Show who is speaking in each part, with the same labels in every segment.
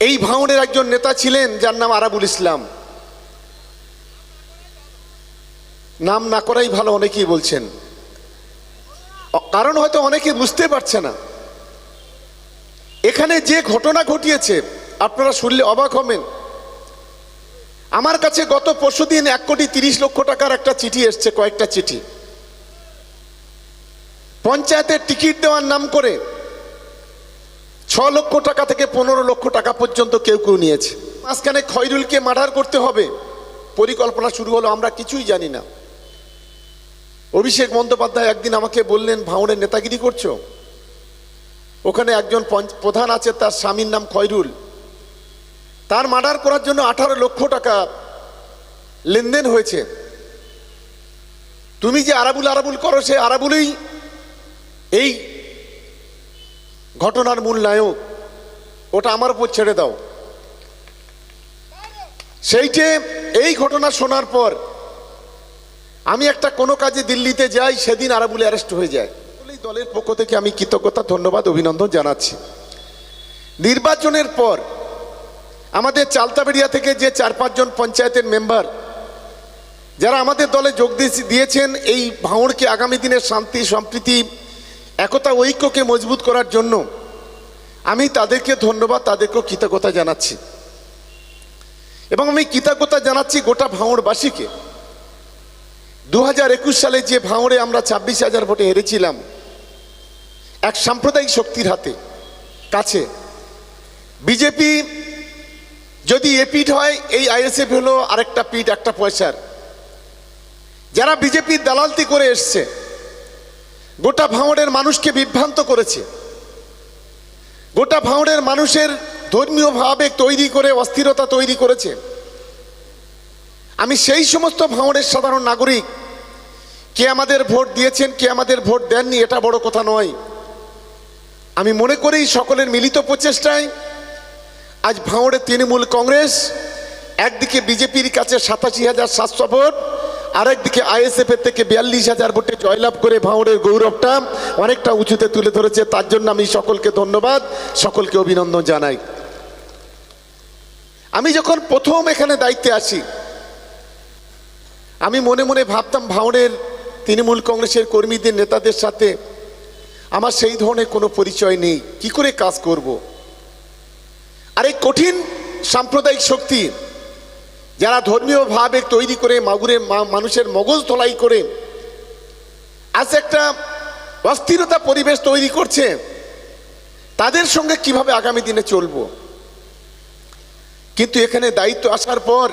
Speaker 1: এই ভাঙড়ের একজন নেতা ছিলেন, যার নাম আরাবুল ইসলাম। নাম না করাই ভালো, অনেকেই বলছেন। কারণ হয়তো অনেকে বুঝতে পারছে না। এখানে যে ঘটনা ঘটিয়েছে, আপনারা শুনলে অবাক হবেন। আমার কাছে গত পরশু দিন এক কোটি তিরিশ লক্ষ টাকার একটা চিঠি এসছে, কয়েকটা চিঠি। পঞ্চায়েতের টিকিট দেওয়ার নাম করে ছ লক্ষ টাকা থেকে পনেরো লক্ষ টাকা পর্যন্ত কেউ কেউ নিয়েছে। মাঝখানে খয়রুলকে মার্ডার করতে হবে। পরিকল্পনা শুরু হলো, আমরা কিছুই জানি না। অভিষেক বন্দ্যোপাধ্যায় একদিন আমাকে বললেন ভাঙড়ের নেতাগিরি করছ? ওখানে একজন প্রধান আছে, তার স্বামীর নাম খয়রুল। তার মার্ডার করার জন্য আঠারো লক্ষ টাকা লেনদেন হয়েছে। তুমি যে আরাবুল আরাবুল করো, সে আরাবুলই এই ঘটনার মূল নায়ক, ওটা আমার উপর ছেড়ে দাও। সেইটে এই ঘটনা শোনার পর আমি একটা কোনো কাজে দিল্লিতে যাই, সেদিন আরাবুল অ্যারেস্ট হয়ে যায়। দলের পক্ষ থেকে আমি কৃতজ্ঞতা, ধন্যবাদ, অভিনন্দন জানাচ্ছি। নির্বাচনের পর আমাদের চালতাবেড়িয়া থেকে যে চার পাঁচজন পঞ্চায়েতের মেম্বার যারা আমাদের দলে যোগ দিয়ে- দিয়েছেন, এই ভাঙড়কে আগামী দিনের শান্তি, সম্প্রীতি একতা ঐক্যকে মজবুত করার জন্য আমি তাদেরকে ধন্যবাদ, তাদেরকেও কৃতজ্ঞতা জানাচ্ছি। এবং আমি কৃতজ্ঞতা জানাচ্ছি গোটা ভাঙড়বাসীকে। দু হাজার একুশ সালে যে ভাঙড়ে আমরা ছাব্বিশ হাজার ভোটে হেরেছিলাম, এক সাম্প্রদায়িক শক্তির হাতে, কাছে। বিজেপি যদি এ পিঠ হয়, এই আইএসএফ হলো আরেকটা পিঠ, একটা পয়সার। যারা বিজেপির দালালতি করে এসছে গোটা ভাঙড়ের মানুষকে বিভ্রান্ত করেছে। গোটা ভাঙড়ের মানুষের ধর্মীয় ভাবে তৈরি করে, অস্থিরতা তৈরি করেছে। আমি সেই সমস্ত ভাঙড়ের সাধারণ নাগরিক, কে আমাদের ভোট দিয়েছেন, কে আমাদের ভোট দেননি, এটা বড় কথা নয়। আমি মনে করি সকলের মিলিত প্রচেষ্টায় আজ ভাঙড়ে তৃণমূল কংগ্রেস একদিকে বিজেপির কাছে সাতাশি হাজার সাতশো ভোট আরেকদিকে আইএসএফ এর থেকে বিয়াল্লিশ হাজার ভোটে জয়লাভ করে ভাঙড়ের গৌরবটা অনেকটা উঁচুতে তুলে ধরেছে। তার জন্য আমি সকলকে ধন্যবাদ, সকলকে অভিনন্দন জানাই। আমি যখন প্রথম এখানে দায়িত্বে আসি, আমি মনে মনে ভাবতাম ভাঙড়ের তৃণমূল কংগ্রেসের কর্মীদের, নেতাদের সাথে আমার সেই ধরনের কোনো পরিচয় নেই। কি করে কাজ করব। আর এই কঠিন সাম্প্রদায়িক শক্তি যারা ধর্মীয় ভাবে তৈরি করে মাগুরে মানুষের মগজ ধলাই করে, আজ একটা অস্থিরতা পরিবেশ তৈরি করছে। তাদের সঙ্গে কীভাবে আগামী দিনে চলবো? কিন্তু এখানে দায়িত্ব আসার পর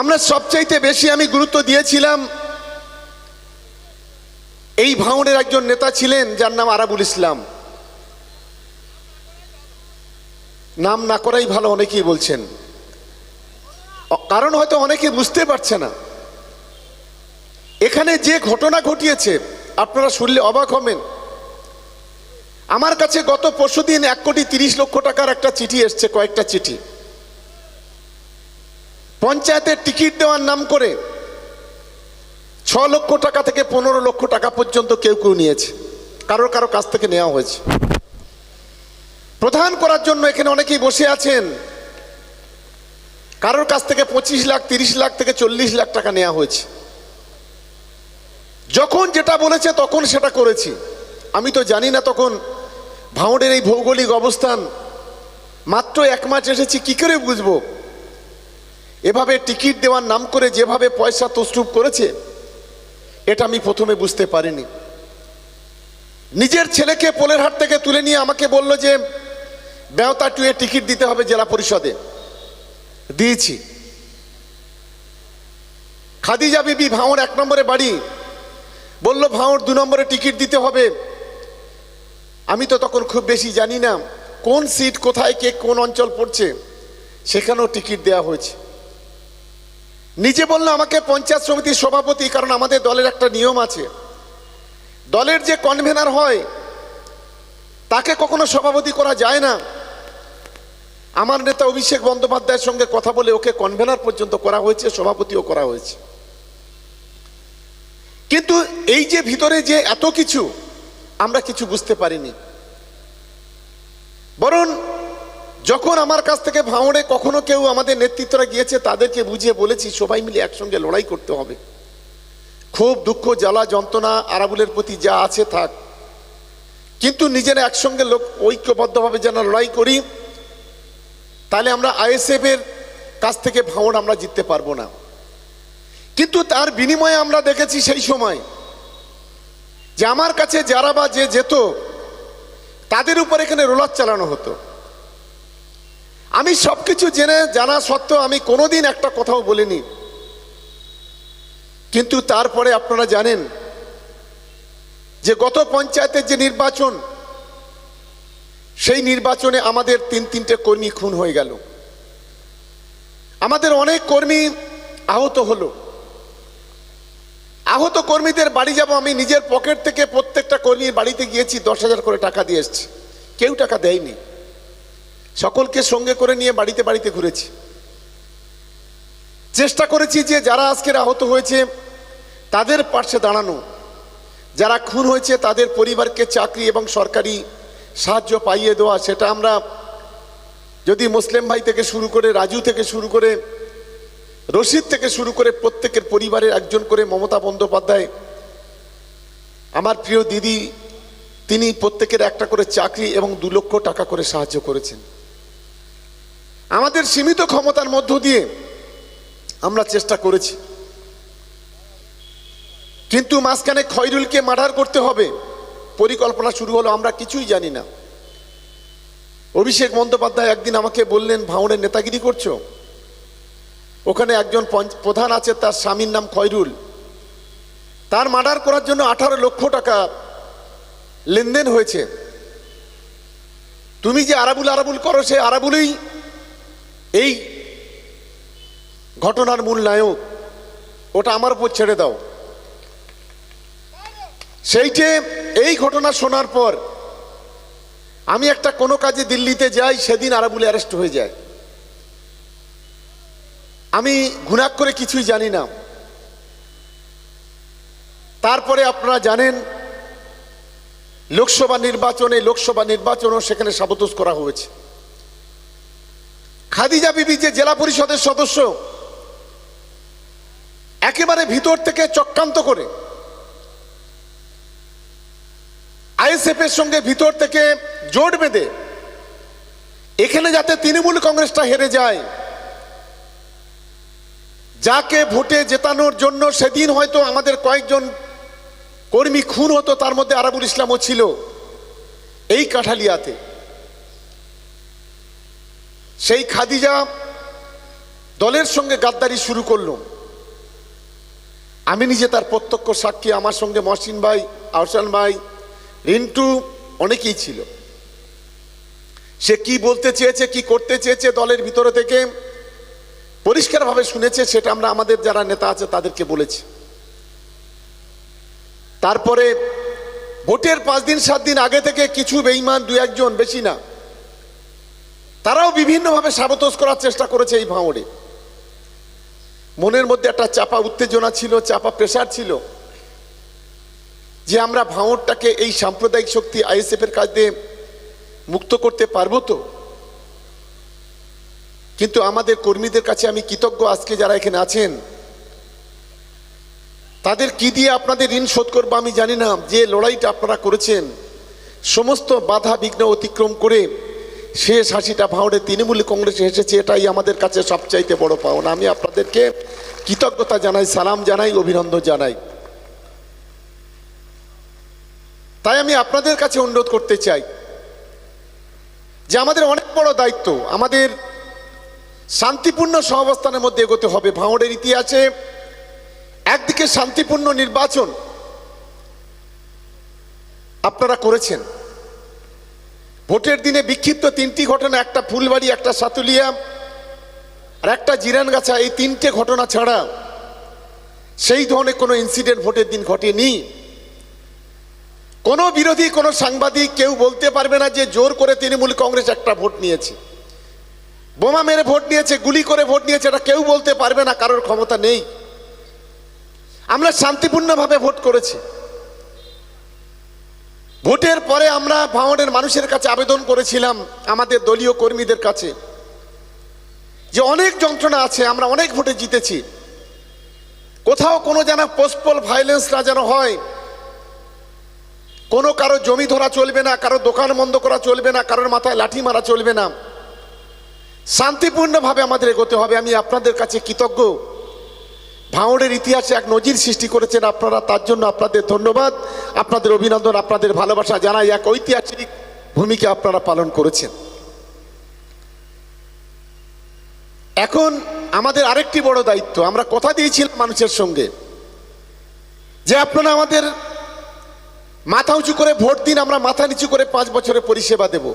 Speaker 1: আমরা সবচাইতে বেশি আমি গুরুত্ব দিয়েছিলাম এই ভাঙড়ের একজন নেতা ছিলেন, যার নাম আরাবুল ইসলাম। নাম না করাই ভালো, অনেকেই বলছেন। কারণ হয়তো অনেকে বুঝতে পারছে না। এখানে যে ঘটনা ঘটিয়েছে, আপনারা শুনলে অবাক হবেন। আমার কাছে গত পরশুদিন এক কোটি তিরিশ লক্ষ টাকার একটা চিঠি এসছে, কয়েকটা চিঠি। পঞ্চায়েতের টিকিট দেওয়ার নাম করে ছ লক্ষ টাকা থেকে পনেরো লক্ষ টাকা পর্যন্ত কেউ কেউ নিয়েছে। কারোর কারও কাছ থেকে নেওয়া হয়েছে। প্রধান করার জন্য এখানে অনেকেই বসে আছেন। কারোর কাছ থেকে পঁচিশ লাখ, তিরিশ লাখ থেকে চল্লিশ লাখ টাকা নেওয়া হয়েছে। যখন যেটা বলেছে তখন সেটা করেছি। আমি তো জানি না তখন ভাঙড়ের এই ভৌগোলিক অবস্থান। মাত্র এক মাস এসেছি, কি করে বুঝব? এভাবে টিকিট দেওয়ার নাম করে যেভাবে পয়সা তসরুপ করেছে, এটা আমি প্রথমে বুঝতে পারিনি। নিজের ছেলেকে পোলের হাট থেকে তুলে নিয়ে আমাকে বলল যে, বেওতা টুয়ে টিকিট দিতে হবে জেলা পরিষদে। দিয়েছি। খাদিজা বিবি ভাঁড় এক নম্বরে বাড়ি। বলল ভাঁড় দু নম্বরে টিকিট দিতে হবে। আমি তো তখন খুব বেশি জানি না কোন সিট কোথায় কে কোন অঞ্চল পড়ছে, সেখানেও টিকিট দেওয়া হয়েছে। নিজে বলল, আমাকে পঞ্চায়েত সমিতির সভাপতি, কারণ আমাদের দলের একটা নিয়ম আছে। দলের যে কনভেনার হয়, তাকে কখনো সভাপতি করা যায় না। আমার নেতা অভিষেক বন্দ্যোপাধ্যায়ের সঙ্গে কথা বলে ওকে কনভেনার পর্যন্ত করা হয়েছে, সভাপতিও করা হয়েছে। কিন্তু এই যে ভিতরে যে এত কিছু, আমরা কিছু বুঝতে পারিনি। বরং যখন আমার কাছ থেকে ভাঙড়ে কখনো কেউ আমাদের নেতৃত্বরা গিয়েছে, তাদেরকে বুঝিয়ে বলেছি, সবাই মিলে একসঙ্গে লড়াই করতে হবে। খুব দুঃখ, জ্বালা, যন্ত্রণা, আরাবুলের প্রতি যা আছে থাক। কিন্তু নিজেরা একসঙ্গে লোক ঐক্যবদ্ধভাবে যেন লড়াই করি তাহলে আমরা আইএসএফ এর কাছ থেকে ভাঙড় আমরা জিততে পারব না। কিন্তু তার বিনিময়ে আমরা দেখেছি সেই সময় যে আমার কাছে যারা বা যে যেত, তাদের উপর এখানে রোলার চালানো হতো। আমি সবকিছু জেনে, জানা সত্ত্বেও আমি কোনোদিন একটা কথাও বলিনি। কিন্তু তারপরে আপনারা জানেন যে গত পঞ্চায়েতের যে নির্বাচন সেই নির্বাচনে আমাদের তিন তিনটে কর্মী খুন হয়ে গেল। আমাদের অনেক কর্মী আহত হলো। আহত কর্মীদের বাড়ি যাব আমি নিজের পকেট থেকে প্রত্যেকটা কর্মীর বাড়িতে গিয়েছি, দশ হাজার করে টাকা দিয়ে এসছি। কেউ টাকা দেয়নি। সকলকে সঙ্গে করে নিয়ে বাড়িতে বাড়িতে ঘুরেছি। চেষ্টা করেছি যে যারা আজকের আহত হয়েছে, তাদের পাশে দাঁড়ানো। যারা খুন হয়েছে, তাদের পরিবারকে, চাকরি এবং সরকারি সাহায্য পাইয়ে দেওয়া, সেটা আমরা যদি মুসলিম ভাই থেকে শুরু করে রাজু থেকে শুরু করে রশিদ থেকে শুরু করে প্রত্যেকের পরিবারের একজন করে মমতা বন্দ্যোপাধ্যায়, আমার প্রিয় দিদি, তিনি প্রত্যেকের একটা করে চাকরি এবং দু লক্ষ টাকা করে সাহায্য করেছেন। আমাদের সীমিত ক্ষমতার মধ্য দিয়ে আমরা চেষ্টা করেছি। কিন্তু মাঝখানে খয়রুলকে মার্ডার করতে হবে। পরিকল্পনা শুরু হলো, আমরা কিছুই জানি না। অভিষেক বন্দ্যোপাধ্যায় একদিন আমাকে বললেন ভাঙড়ের নেতাগিরি করছ? ওখানে একজন প্রধান আছে, তার স্বামীর নাম খয়রুল। তার মার্ডার করার জন্য আঠারো লক্ষ টাকা লেনদেন হয়েছে। তুমি যে আরাবুল আরাবুল করো, সে আরাবুলই এই ঘটনার মূল নায়ক। ওটা আমার উপর ছেড়ে দাও। সেইটে এই ঘটনা শোনার পর আমি একটা কোনো কাজে দিল্লিতে যাই, সেদিন আরাবুল অ্যারেস্ট হয়ে যায়। আমি গুণাক করে কিছুই জানি না। তারপরে আপনারা জানেন, লোকসভা নির্বাচনে লোকসভা নির্বাচনও সেখানে সাবতোষ করা হয়েছে। খাদিজা বিবি যে জেলা পরিষদের সদস্য, একেবারে ভিতর থেকে চক্রান্ত করে আইএসএফ এর সঙ্গে ভিতর থেকে জোট বেঁধে এখানে যাতে তৃণমূল কংগ্রেসটা হেরে যায়, যাকে ভোটে জেতানোর জন্য সেদিন হয়তো আমাদের কয়েকজন কর্মী খুন হতো, তার মধ্যে আরাবুল ইসলামও ছিল এই কাঠালিয়াতে। সেই খাদিজা দলের সঙ্গে গাদ্দারি শুরু করল। আমি নিজে তার প্রত্যক্ষ সাক্ষী, আমার সঙ্গে মহসিন ভাই, আহসান ভাই রিন্টু অনেকেই ছিল। সে কি বলতে চেয়েছে, কি করতে চেয়েছে দলের ভিতরে থেকে, পরিষ্কারভাবে শুনেছে, সেটা আমরা আমাদের যারা নেতা আছে তাদেরকে বলেছি। তারপরে ভোটের পাঁচ দিন, সাত দিন আগে থেকে কিছু বেইমান দু একজন, বেশি না, তারাও বিভিন্নভাবে সাবতোষ করার চেষ্টা করেছে এই ভাঙড়ে। মনের মধ্যে একটা চাপা উত্তেজনা ছিল, চাপা প্রেশার ছিল। যে আমরা ভাঙড়টাকে এই সাম্প্রদায়িক শক্তি আইএসএফ এর কাজ দিয়ে মুক্ত করতে পারব তো? কিন্তু আমাদের কর্মীদের কাছে আমি কৃতজ্ঞ আজকে যারা এখানে আছেন। তাদের কি দিয়ে আপনাদের ঋণ শোধ করব আমি জানি না। যে লড়াইটা আপনারা করেছেন, সমস্ত বাধা বিঘ্ন অতিক্রম করে শেষ হাসিটা ভাঁড়ে তৃণমূল কংগ্রেসে এসেছে, এটাই আমাদের কাছে সবচাইতে বড় পাওনা। আমি আপনাদেরকে কৃতজ্ঞতা জানাই, সালাম জানাই, অভিনন্দন জানাই। তাই আমি আপনাদের কাছে অনুরোধ করতে চাই যে আমাদের অনেক বড় দায়িত্ব আমাদের শান্তিপূর্ণ সহাবস্থানের মধ্যে এগোতে হবে। ভাঙড়ের ইতিহাসে একদিকে শান্তিপূর্ণ নির্বাচন আপনারা করেছেন। ভোটের দিনে বিক্ষিপ্ত তিনটি ঘটনা, একটা ফুলবাড়ি, একটা সাতুলিয়া আর একটা জিরানগাছা। এই তিনটে ঘটনা ছাড়া সেই ধরনের কোনো ইনসিডেন্ট ভোটের দিন ঘটেনি। কোনো বিরোধী, কোনো সাংবাদিক কেউ বলতে পারবে না যে জোর করে তৃণমূল কংগ্রেস একটা ভোট নিয়েছে। বোমা মেরে ভোট নিয়েছে, গুলি করে ভোট নিয়েছে, এটা কেউ বলতে পারবে না, কারোর ক্ষমতা নেই। আমরা শান্তিপূর্ণভাবে ভোট করেছি। ভোটের পরে আমরা ভাঙড়ের মানুষের কাছে আবেদন করেছিলাম, আমাদের দলীয় কর্মীদের কাছে, যে অনেক যন্ত্রণা আছে, আমরা অনেক ভোটে জিতেছি। কোথাও কোনো যেন পোস্টপল ভাইলেন্স না যেন হয় কোনো কারও জমি ধরা চলবে না, কারও দোকান বন্ধ করা চলবে না, কারোর মাথায় লাঠি মারা চলবে না। শান্তিপূর্ণভাবে আমাদের এগোতে হবে। আমি আপনাদের কাছে কৃতজ্ঞ। ভাঙড়ের ইতিহাসে এক নজির সৃষ্টি করেছেন আপনারা, তার জন্য আপনাদের ধন্যবাদ, আপনাদের অভিনন্দন, আপনাদের ভালোবাসা জানাই এক ঐতিহাসিক ভূমিকা আপনারা পালন করেছেন। এখন আমাদের আরেকটি বড় দায়িত্ব। আমরা কথা দিয়েছিলাম মানুষের সঙ্গে যে আপনারা আমাদের মাথা উঁচু করে ভোট দিন, আমরা মাথা নিচু করে পাঁচ বছরের পরিষেবা দেব।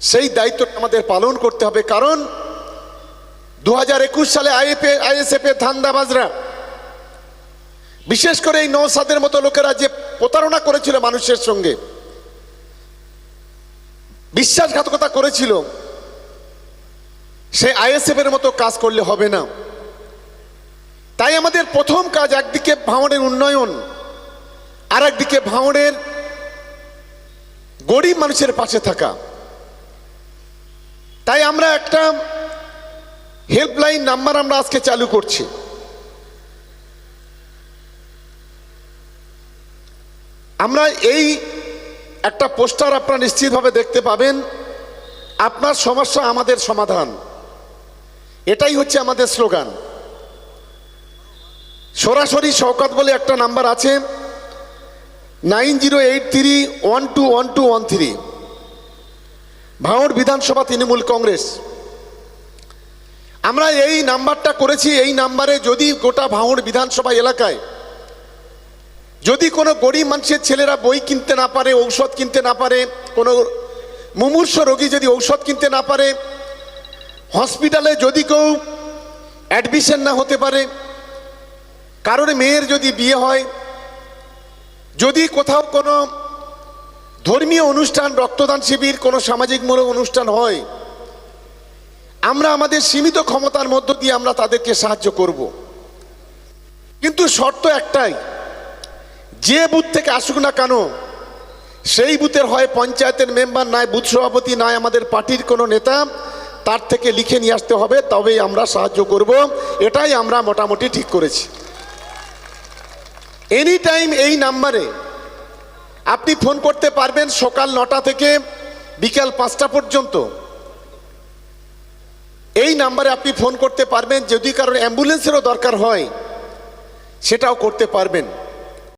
Speaker 1: সেই দায়িত্বটা আমাদের পালন করতে হবে, কারণ দু হাজার একুশ সালে আইএফএ, আইএসএফ এর ধান্দাবাজরা, বিশেষ করে এই নৌসাদের মতো লোকেরা যে প্রতারণা করেছিল মানুষের সঙ্গে, বিশ্বাসঘাতকতা করেছিল, সে আইএসএফ এর মতো কাজ করলে হবে না। তাই আমাদের প্রথম কাজ একদিকে ভাঙড়ের উন্নয়ন আর একদিকে গরিব মানুষের পাশে থাকা। তাই আমরা একটা হেল্পলাইন নাম্বার আমরা আজকে চালু করছি। আমরা এই একটা পোস্টার আপনারা নিশ্চিতভাবে দেখতে পাবেন। আপনার সমস্যা আমাদের সমাধান। এটাই হচ্ছে আমাদের স্লোগান। সরাসরি শওকাত বলে একটা নাম্বার আছে। Nine zero eight three one two one two one three. ভাঙড় বিধানসভা তৃণমূল কংগ্রেস। আমরা এই নাম্বারটা করেছি, এই নাম্বারে যদি গোটা ভাঙড় বিধানসভা এলাকায় যদি কোনো গরিব মানুষের ছেলেরা বই কিনতে না পারে, ঔষধ কিনতে না পারে, কোনো মুমূর্ষ রোগী যদি ঔষধ কিনতে না পারে, হসপিটালে যদি কেউ অ্যাডমিশন না হতে পারে, কারোর মেয়ের যদি বিয়ে হয় যদি কোথাও কোনো ধর্মীয় অনুষ্ঠান, রক্তদান শিবির, কোনো সামাজিকমূলক অনুষ্ঠান হয়, আমরা আমাদের সীমিত ক্ষমতার মধ্য দিয়ে আমরা তাদেরকে সাহায্য করব। কিন্তু শর্ত একটাই, যে বুথ থেকে আসুক না কেন, সেই বুথের হয় পঞ্চায়েতের মেম্বার নয় বুথ সভাপতি নয় আমাদের পার্টির কোনো নেতা, তার থেকে লিখে নিয়ে আসতে হবে, তবেই আমরা সাহায্য করব। এটাই আমরা মোটামুটি ঠিক করেছি। এনি টাইম এই নাম্বারে আপনি ফোন করতে পারবেন সকাল নটা থেকে বিকাল পাঁচটা পর্যন্ত। এই নাম্বারে আপনি ফোন করতে পারবেন, যদি কারণ অ্যাম্বুলেন্সেরও দরকার হয়, সেটাও করতে পারবেন।